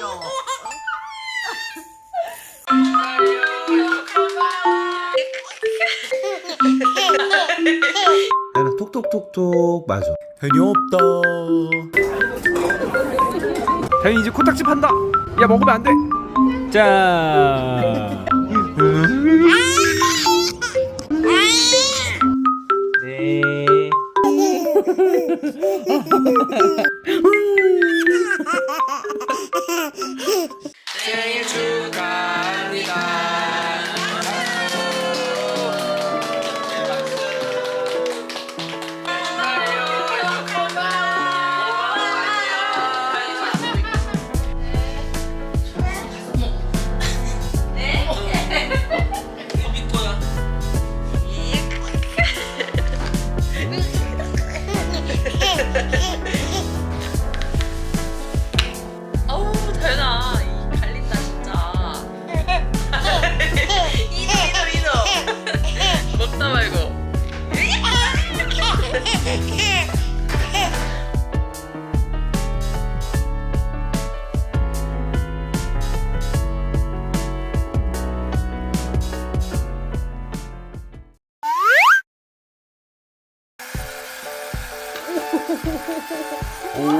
귀여워. 나는 톡톡톡톡 맞아. 현이 없다. 현이 이제 코딱지 판다. 야 먹으면 안 돼. 자.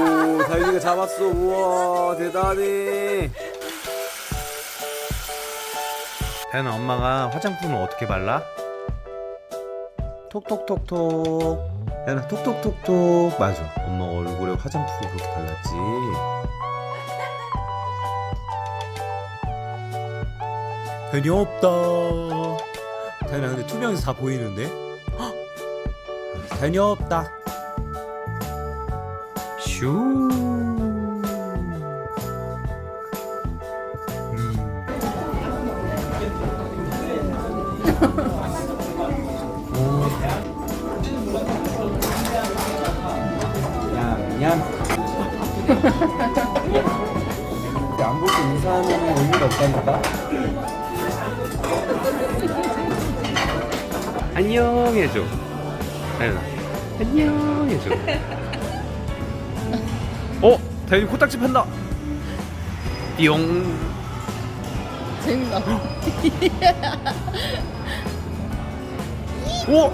오, 다현이가 잡았어. 우와, 대단해. 다현아, 엄마가 화장품을 어떻게 발라? 톡톡톡톡. 다현아, 톡톡톡톡. 맞아. 엄마 얼굴에 화장품 그렇게 발랐지. 다현이 없다. 다현아, 근데 투명해서 다 보이는데? 헉! 다현이 없다. 슈. 음. 안 보고 인사하는 의미가 없다니까. 안녕 해줘. 안녕 해줘. 어? 다현이 코딱지 판다. 띠용. 재밌나 오!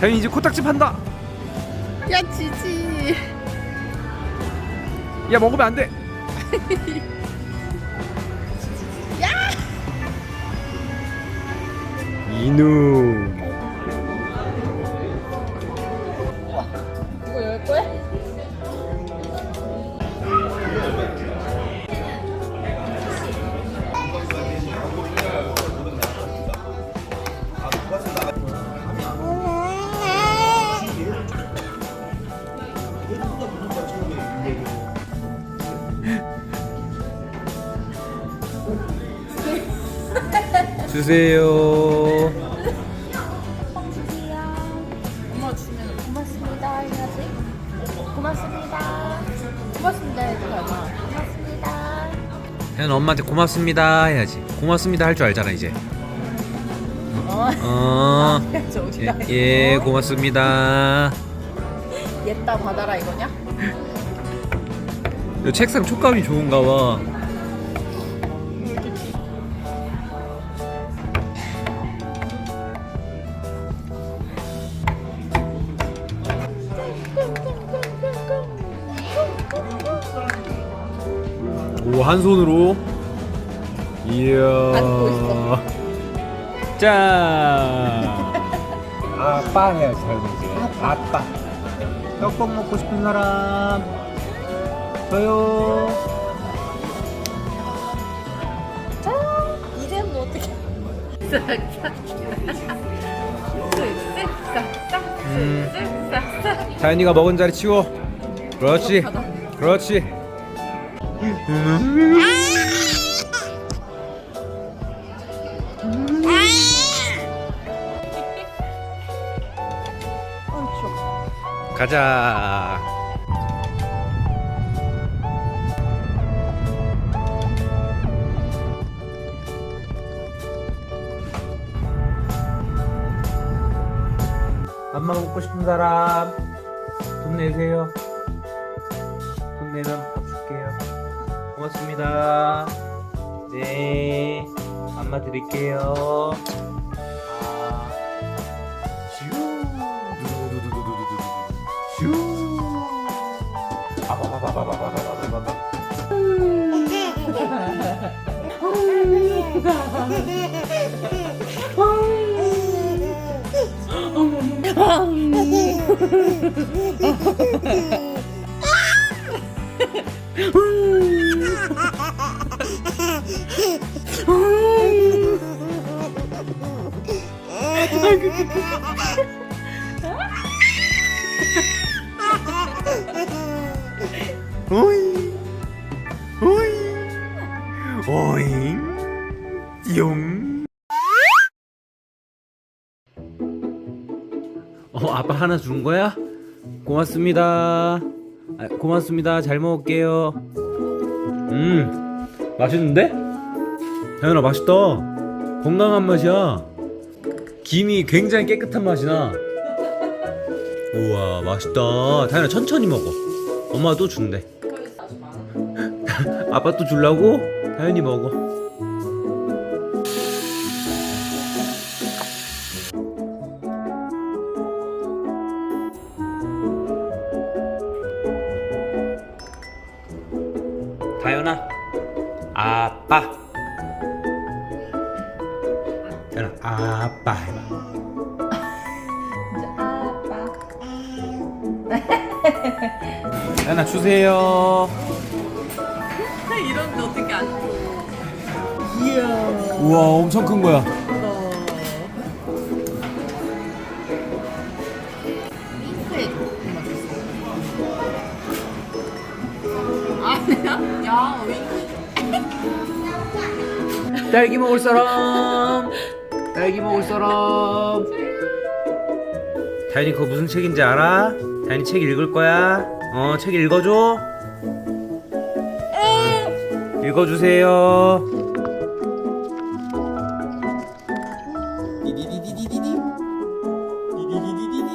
다현이 이제 코딱지 판다. 야 지지 야 먹으면 안 돼. 이놈. 이거 주세요. 엄마 주면 고맙습니다 해야지 고맙습니다 고맙습니다 해야지 엄마 고맙습니다 현 엄마한테 고맙습니다 해야지. 고맙습니다 할 줄 알잖아 이제. 어 어. 예, 예 고맙습니다. 옛다 받아라 이거냐? 이 책상 촉감이 좋은가 봐. 한 손으로. 이야. 짠. 아빠 해야지, 이제. 아빠. 떡국 먹고 싶은 사람. 저요. 이제 뭐 어떻게 음. 자연이가 먹은 자리 치워. 그렇지. 그렇지. 가자. 맘마 먹고 싶은 사람 돈 내세요. 돈 내면. 고맙습니다. 네, 안마 드릴게요. 아, 슈, 슈, 아바바바바바바바바바바. 오이, 오이, 오잉, 용. 어, 아빠 하나 준 거야? 고맙습니다. 아, 고맙습니다. 잘 먹을게요. 음, 맛있는데? 다현아 맛있다. 건강한 맛이야. 김이 굉장히 깨끗한 맛이 나. 우와 맛있다. 다현아 천천히 먹어. 엄마가 또 준대. 아빠 또 줄라고? 다현이 먹어. 다현아 주세요. 이런데 어떻게 안 줘? 우와 엄청 큰 거야. 아니야? 야, 윙크. 딸기 먹을 사람. 딸기 먹을 사람. 다현이 그거 무슨 책인지 알아? 다현이 책 읽을 거야. 어, 책 읽어줘. 읽어주세요. 디디디디디디디 디디디디디디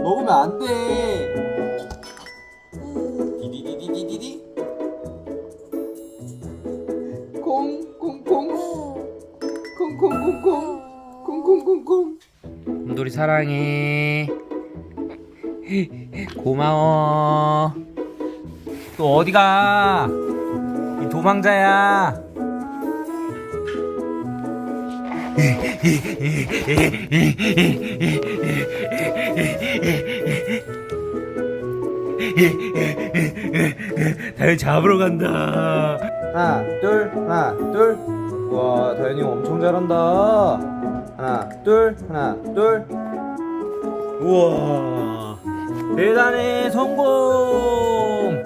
먹으면 안 돼. 디디디디디디디 콩콩콩 콩콩콩콩 콩콩콩콩 곰돌이 사랑해. 고마워. 또 어디가? 이 도망자야. 다현 잡으러 간다. 하나 둘 하나 둘 와 다현이 엄청 잘한다 하나 둘 하나 둘 우와 대단해 성공.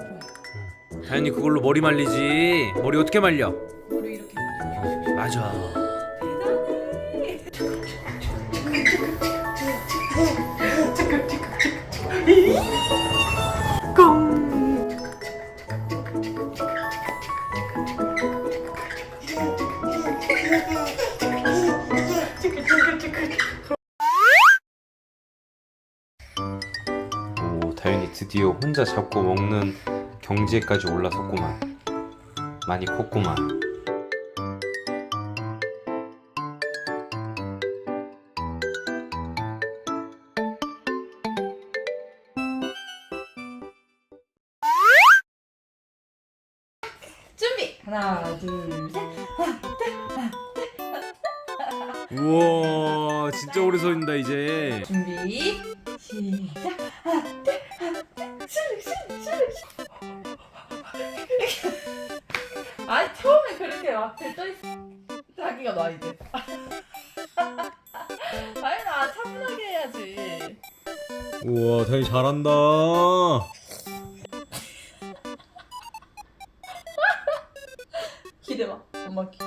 다현이 그걸로 머리 말리지. 머리 어떻게 말려? 우리 이렇게. 맞아. 오 드디어 혼자 잡고 먹는 경지에까지 올라섰구만 많이 컸구만 준비. 하나, 둘, 셋. 우와 진짜 오래 서 있는다 이제 준비. 시작. 아니 처음에 그렇게 막 들떠 있어. 자기가 나 이제. 아니 나 차분하게 해야지. 우와 다현이 잘한다 기대봐. 엄마 기.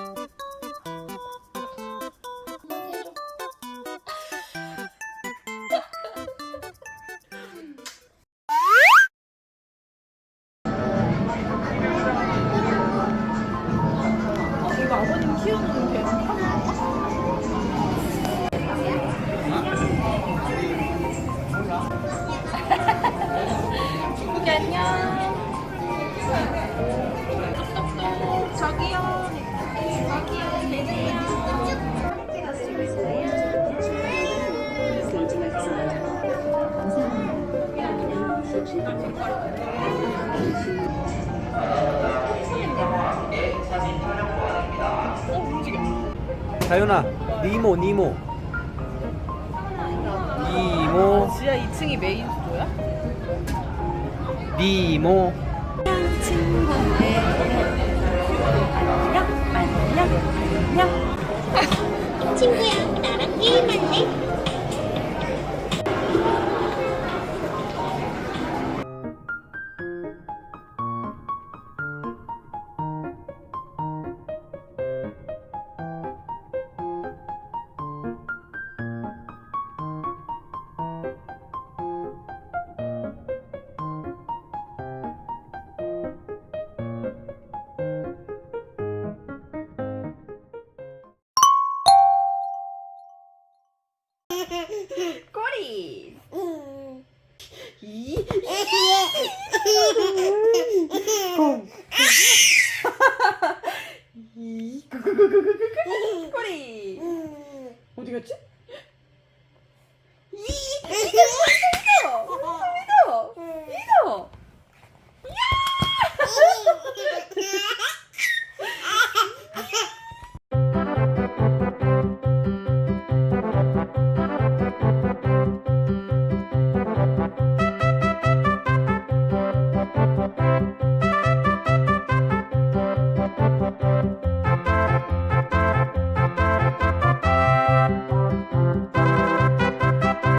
다윤아 니모 니모 니모 지하 2층이 메인 수조야? 니모 친구네 안녕 안녕 안녕 친구야, 나랑 게임할래? please. 공. 꼬리. 어디 갔지? 이 이게 뭐야? 이거 이거. 야!